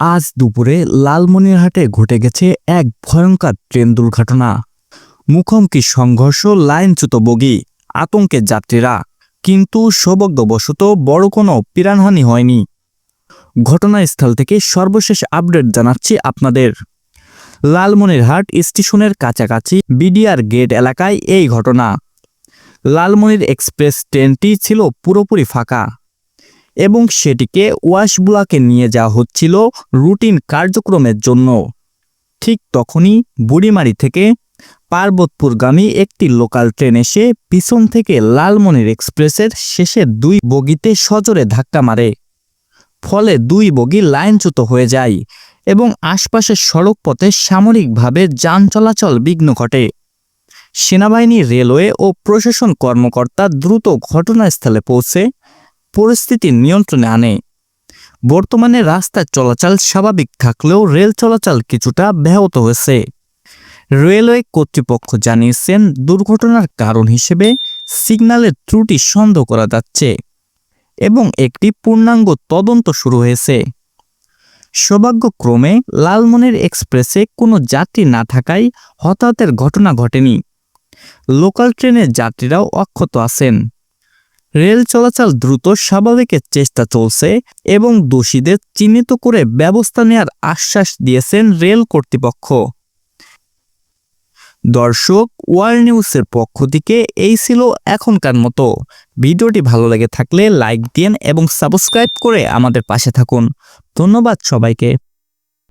আজ দুপুরে লালমনিরহাটে ঘটে গেছে এক ভয়ঙ্কর ট্রেন দুর্ঘটনা। মুখোমুখি সংঘর্ষ, লাইনচ্যুত বগি আতঙ্কে যাত্রীরা। কিন্তু সৌভাগ্যবশত বড় কোনো প্রাণহানি হয়নি। ঘটনাস্থল থেকে সর্বশেষ আপডেট জানাচ্ছি আপনাদের। লালমনিরহাট স্টেশনের কাছাকাছি বিডিআর গেট এলাকায় এই ঘটনা। লালমনির এক্সপ্রেস ট্রেনটি ছিল পুরোপুরি ফাঁকা। এবং সেটিকে ওয়াশবুলাকে নিয়ে যাওয়া হচ্ছিল রুটিন কার্যক্রমের জন্য। ঠিক তখনই বুড়িমারি থেকে পার্বতপুরগামী একটি লোকাল ট্রেন এসে পিছন থেকে লালমনির এক্সপ্রেসের শেষের দুই বগিতে সজোরে ধাক্কা মারে। ফলে দুই বগি লাইনচ্যুত হয়ে যায় এবং আশপাশের সড়ক পথে সামরিকভাবে যান চলাচল বিঘ্ন ঘটে। সেনাবাহিনী, রেলওয়ে ও প্রশাসন কর্মকর্তা দ্রুত ঘটনাস্থলে পৌঁছে পরিস্থিতি নিয়ন্ত্রণে আনে। বর্তমানে রাস্তার চলাচল স্বাভাবিক থাকলেও রেল চলাচল কিছুটা ব্যাহত হয়েছে। রেলওয়ে কর্তৃপক্ষ জানিয়েছেন, দুর্ঘটনার কারণ হিসেবে সিগন্যালের ত্রুটি সন্দেহ করা যাচ্ছে এবং একটি পূর্ণাঙ্গ তদন্ত শুরু হয়েছে। সৌভাগ্যক্রমে লালমনির এক্সপ্রেসে কোনো যাত্রী না থাকায় হতাহতের ঘটনা ঘটেনি। লোকাল ট্রেনের যাত্রীরাও অক্ষত আছেন। রেল চলাচল দ্রুত, স্বাভাবিকের চেষ্টা চলছে এবং দোষীদের চিহ্নিত করে ব্যবস্থা নেওয়ার আশ্বাস দিয়েছেন রেল কর্তৃপক্ষ। দর্শক, ওয়ার্ল্ড নিউজের পক্ষ থেকে এই ছিল এখনকার মতো। ভিডিওটি ভালো লেগে থাকলে লাইক দিন এবং সাবস্ক্রাইব করে আমাদের পাশে থাকুন। ধন্যবাদ সবাইকে।